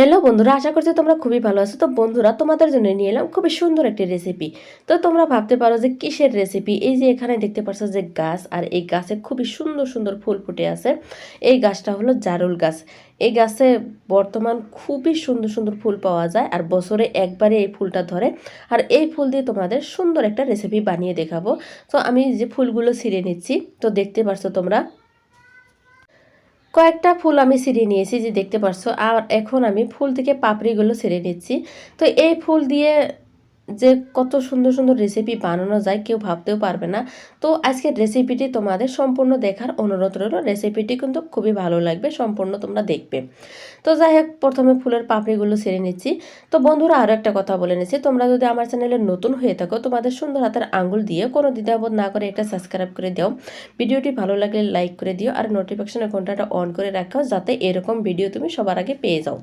Hello বন্ধুরা, আশা করছি তোমরা খুবই ভালো আছো। তো বন্ধুরা, তোমাদের জন্য নিয়ে এলাম খুবই সুন্দর একটি রেসিপি তো তোমরা ভাবতে পারো যে কিসের রেসিপি এই যে এখানে দেখতে পাচ্ছ যে গাছ, আর এই গাছে খুবই সুন্দর সুন্দর ফুল ফুটে আছে। এই গাছটা হলো জারুল গাছ। এই গাছে বর্তমান খুবই সুন্দর সুন্দর ফুল পাওয়া যায়, আর বছরে একবারে এই ফুলটা ধরে। আর এই ফুল দিয়ে তোমাদের সুন্দর একটা রেসিপি বানিয়ে দেখাবো। তো আমি যে ফুলগুলো ছিঁড়ে নিচ্ছি, তো দেখতে পারছ তোমরা কয়েকটা ফুল আমি ছিঁড়ে নিয়েছি, যে দেখতে পারছ। আর এখন আমি ফুল থেকে পাপড়িগুলো ছিঁড়ে নিচ্ছি। তো এই ফুল দিয়ে যে কত সুন্দর সুন্দর রেসিপি বানানো যায়, কেউ ভাবতেও পারবে না। তো আজকের রেসিপিটি তোমাদের সম্পূর্ণ দেখার অনুরোধ রইল। রেসিপিটি কিন্তু খুবই ভালো লাগবে, সম্পূর্ণ তোমরা দেখবে। তো যাই হোক, প্রথমে ফুলের পাপড়িগুলো ছেড়ে নিচ্ছি। তো বন্ধুরা আরও একটা কথা বলে নিচ্ছি। তোমরা যদি আমার চ্যানেলে নতুন হয়ে থাকো, তোমাদের সুন্দর হাতের আঙ্গুল দিয়ে কোনো দ্বিধাবোধ না করে একটা সাবস্ক্রাইব করে দাও। ভিডিওটি ভালো লাগলে লাইক করে দিও আর নোটিফিকেশনের ঘন্টাটা অন করে রাখো, যাতে এরকম ভিডিও তুমি সবার আগে পেয়ে যাও।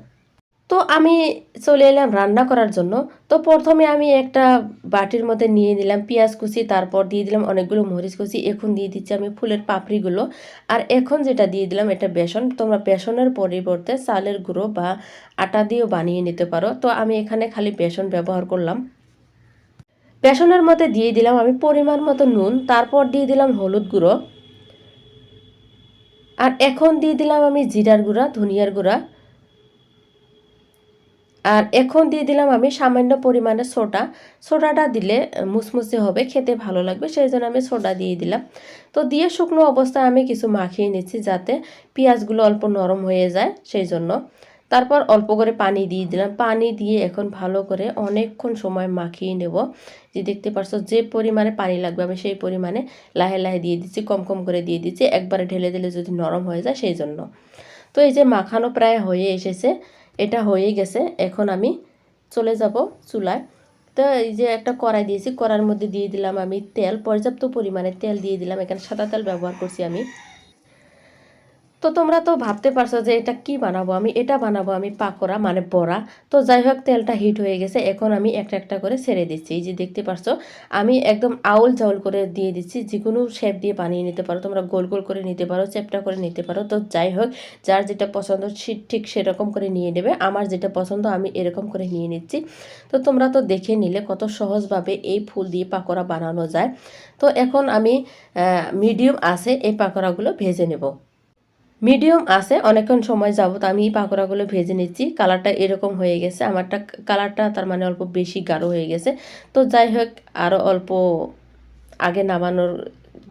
তো আমি চলে এলাম রান্না করার জন্য। তো প্রথমে আমি একটা বাটির মধ্যে নিয়ে নিলাম পেঁয়াজ কুচি, তারপর দিয়ে দিলাম অনেকগুলো মরিচ কুচি, এখন দিয়ে দিচ্ছি আমি ফুলের পাপড়িগুলো। আর এখন যেটা দিয়ে দিলাম এটা বেসন। তোমরা বেসনের পরিবর্তে চালের গুঁড়ো বা আটা দিয়েও বানিয়ে নিতে পারো। তো আমি এখানে খালি বেসন ব্যবহার করলাম। বেসনের মধ্যে দিয়ে দিলাম আমি পরিমাণ মতো নুন, তারপর দিয়ে দিলাম হলুদ গুঁড়ো। আর এখন দিয়ে দিলাম আমি জিরার গুঁড়া, ধনিয়ার গুঁড়া। আর এখন দিয়ে দিলাম আমি সামান্য পরিমাণে সোডা। সোডাটা দিলে মুসমুসে হবে, খেতে ভালো লাগবে সেই জন্য আমি সোডা দিয়ে দিলাম। তো দিয়ে শুকনো অবস্থায় আমি কিছু মাখিয়ে নিচ্ছি যাতে পেঁয়াজগুলো অল্প নরম হয়ে যায় সেই জন্য তারপর অল্প করে পানি দিয়ে দিলাম। পানি দিয়ে এখন ভালো করে অনেকক্ষণ সময় মাখিয়ে নেব। যে দেখতে পারছ, যে পরিমাণে পানি লাগবে, আমি সেই পরিমাণে লাহে লাহে দিয়ে দিচ্ছি, কম কম করে দিয়ে দিচ্ছি, একবারে ঢেলে দিলে যদি নরম হয়ে যায় সেই জন্য তো এই যে মাখানো প্রায় হয়ে এসেছে। এটা হয়ে গেছে, এখন আমি চলে যাব চুলায়। তো এই যে একটা কড়াই দিয়েছি, কড়ার মধ্যে দিয়ে দিলাম আমি তেল, পর্যাপ্ত পরিমাণে তেল দিয়ে দিলাম। এখানে সাদা তেল ব্যবহার করছি আমি। তো তোমরা তো ভাবতে পারছ যে এটা কি বানাবো? আমি এটা বানাবো, আমি পাকোড়া মানে বড়া। তো যাই হোক, তেলটা হিট হয়ে গেছে। এখন আমি একটা একটা করে ছেড়ে দিচ্ছি। এই যে দেখতে পারছ, আমি একদম আউল চাউল করে দিয়ে দিচ্ছি। যে কোনো শেপ দিয়ে বানিয়ে নিতে পারো। তোমরা গোল গোল করে নিতে পারো, চ্যাপটা করে নিতে পারো। তো যাই হোক, যার যেটা পছন্দ ঠিক সেরকম করে নিয়ে নেবে। আমার যেটা পছন্দ, আমি এরকম করে নিয়ে নিচ্ছি। তো তোমরা তো দেখে নিলে কত সহজভাবে এই ফুল দিয়ে পাকোড়া বানানো যায়। তো এখন আমি মিডিয়াম আছে, এই পাকোড়াগুলো ভেজে নেব। মিডিয়াম আছে, অনেকক্ষণ সময় যাবত আমি এই পাকোড়াগুলো ভেজে নিচ্ছি। কালারটা এরকম হয়ে গেছে, আমারটা কালারটা তার মানে অল্প বেশি গাঢ় হয়ে গেছে। তো যাই হোক আরও অল্প আগে নামানোর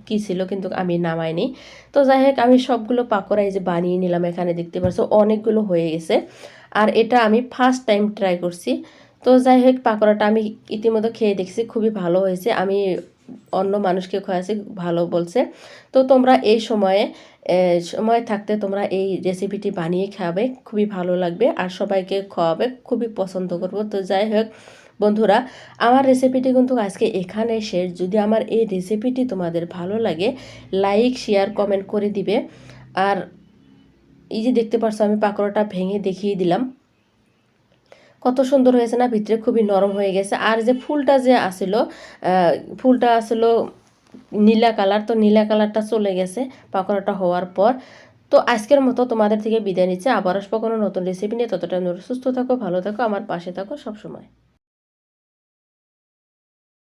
কি ছিল কিন্তু আমি নামাইনি। তো যাই হোক, আমি সবগুলো পাকোড়া এই যে বানিয়ে নিলাম এখানে, দেখতে পাচ্ছ অনেকগুলো হয়ে গেছে। আর এটা আমি ফার্স্ট টাইম ট্রাই করছি। তো যাই হোক, পাকোড়াটা আমি ইতিমধ্যে খেয়ে দেখছি, খুবই ভালো হয়েছে। আমি অন্য মানুষকে খাওয়াছি ভালো বলছে। তো তোমরা এই সময়ে সময় থাকতে তোমরা এই রেসিপিটি বানিয়ে খাবে, খুবই ভালো লাগবে আর সবাইকে খাওয়াবে খুবই পছন্দ করব। তো যাই হোক, বন্ধুরা, আমার রেসিপিটি কিন্তু আজকে এখানে শেষ। যদি আমার এই রেসিপিটি তোমাদের ভালো লাগে লাইক শেয়ার কমেন্ট করে দিবে। আর এই যে দেখতে পাচ্ছ আমি পাকোড়াটা ভেঙে দেখিয়ে দিলাম। কত সুন্দর হয়েছে না, ভিতরে খুবই নরম হয়ে গেছে। আর যে ফুলটা যে আসিল ফুলটা আসিল নীলা কালার, তো নীলা কালারটা চলে গেছে পাকোড়াটা হওয়ার পর। তো আজকের মতো তোমাদের থেকে বিদায় নিচ্ছে। আবার আসব কোনো নতুন রেসিপি নিয়ে। ততটা সুস্থ থাকো, ভালো থাকো, আমার পাশে থাকো সবসময়।